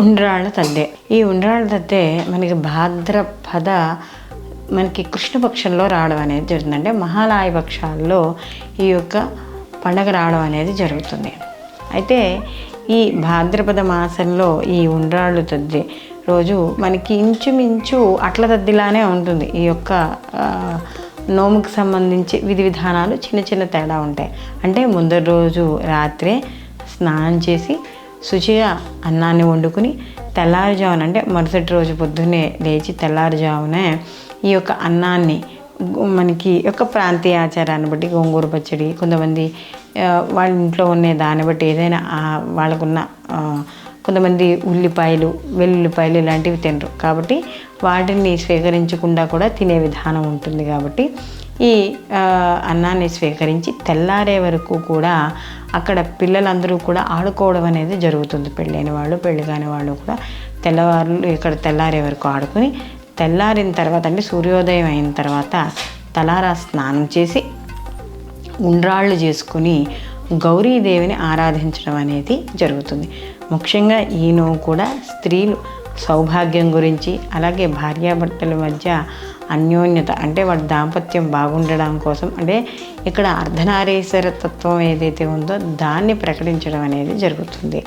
ఉండ్రాళ్ళ తద్దే. ఈ ఉండ్రాళ్ళ తద్దే మనకి భాద్రపద మనకి కృష్ణపక్షంలో రావడం అనేది జరుగుతుంది. అంటే మహాలయ పక్షాల్లో ఈ యొక్క పండగ రావడం అనేది జరుగుతుంది. అయితే ఈ భాద్రపద మాసంలో ఈ ఉండ్రాళ్ళు తద్ది రోజు మనకి ఇంచుమించు అట్ల తద్దిలానే ఉంటుంది. ఈ యొక్క నోముకు సంబంధించి విధి విధానాలు చిన్న చిన్న తేడా ఉంటాయి. అంటే ముందరి రోజు రాత్రే స్నానం చేసి శుచిగా అన్నాన్ని వండుకుని తెల్లారుజామున అంటే మరుసటి రోజు పొద్దున్నే లేచి తెల్లారుజామునే ఈ యొక్క అన్నాన్ని మనకి యొక్క ప్రాంతీయ ఆచారాన్ని బట్టి గోంగూర పచ్చడి కొంతమంది వాళ్ళ ఇంట్లో ఉన్న దాన్ని బట్టి ఏదైనా వాళ్ళకున్న కొంతమంది ఉల్లిపాయలు వెల్లుల్లిపాయలు ఇలాంటివి తినరు. కాబట్టి వాటిని స్వీకరించకుండా కూడా తినే విధానం ఉంటుంది కాబట్టి ఈ అన్నాన్ని స్వీకరించి తెల్లారే వరకు కూడా అక్కడ పిల్లలందరూ కూడా ఆడుకోవడం అనేది జరుగుతుంది. పెళ్ళైన వాళ్ళు పెళ్ళి కాని వాళ్ళు కూడా తెల్లవారులు ఇక్కడ తెల్లారే వరకు ఆడుకుని తెల్లారిన తర్వాత అంటే సూర్యోదయం అయిన తర్వాత తలారా స్నానం చేసి ఉండ్రాళ్ళు చేసుకుని గౌరీదేవిని ఆరాధించడం అనేది జరుగుతుంది. ముఖ్యంగా ఈయన కూడా స్త్రీలు సౌభాగ్యం గురించి అలాగే భార్యాభర్తల మధ్య అన్యోన్యత అంటే వాడి దాంపత్యం బాగుండడం కోసం అంటే ఇక్కడ అర్ధనారీశ్వర తత్వం ఏదైతే ఉందో దాన్ని ప్రకటించడం అనేది జరుగుతుంది.